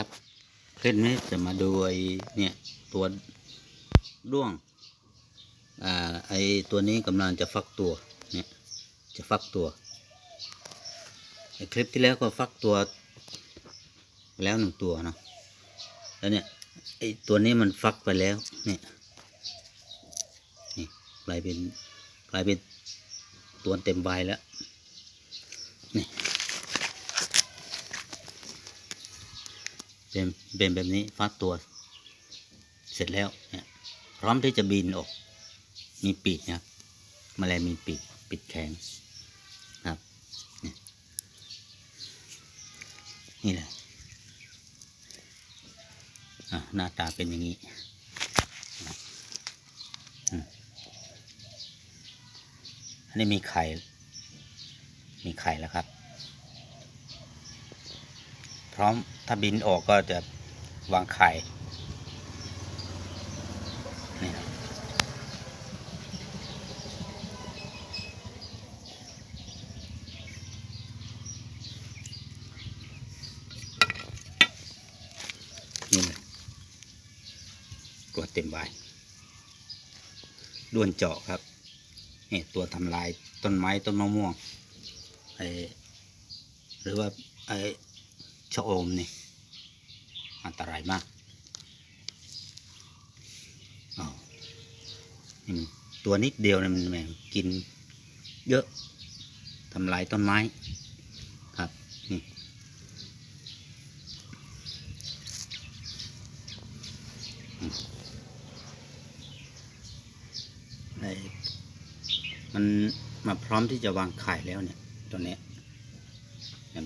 ครับ คลิปนี้จะมาดูไอ้เนี่ยตัวด้วง อ่า ไอ้ตัวนี้กำลังจะฟักตัว เนี่ย จะฟักตัวไอ้คลิปที่แล้วก็ฟักตัว แล้วหนึ่งตัวเนาะ แล้วเนี่ยไอ้ตัวนี้มันฟักไปแล้ว เนี่ยนี่กลายเป็นกลายเป็นตัวเต็มใบแล้ว นี่ เป็นเป็นแบบนี้ฟักตัว เสร็จแล้วเนี่ยพร้อมที่จะบินออก มีปีกนะครับแมลงมีปีกปิดแข็งครับนี่นี่แหละหน้าตาเป็นอย่างนี้อันนี้มีไข่ มีไข่แล้วครับ ร้อมถ้าบินออกก็จะวางไข่นี่นะนี่เลยตัวเต็มใบด้วนเจาะครับนี่ตัวทำลายต้นไม้ต้นมะม่วงไอหรือว่าไอ ชะอมนี่ อันตรายมากอานี่มันตัวนิดเดียวนะมันแหม่งกินเยอะทำลายต้นไม้ครับนี่มไอ้มันมาพร้อมที่จะวางไข่แล้วเนี่ยตัวนี้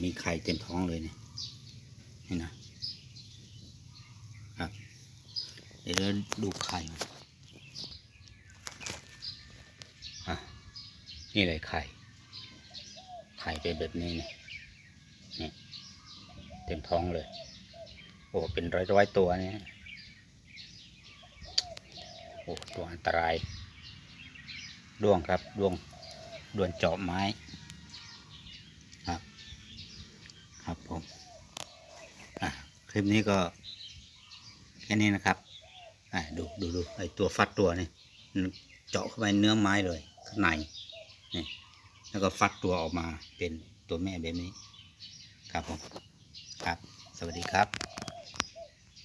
มีไข่เต็มท้องเลยเนี่ย นี่นะครับ เดี๋ยวดูไข่นอะนี่เลยไข่ ไข่เป็นแบบนี้เนี่ยนี่เต็มท้องเลย โอ้ เป็นร้อยร้อยตัวเนี่ยโอ้ ตัวอันตราย ด้วงครับ ด้วง ด้วนเจาะไม้ ครับ ครับผม อะ ค ลิปนี้ก็แค่นี้นะครับดูดูดูไอตัวฟัดตัวนี่เจาะเข้าไปเนื้อไม้เลยข้างในนี่แล้วก็ฟัดตัวออกมาเป็นตัวแม่แบบนี้ ครับผมครับ สวัสดีครับ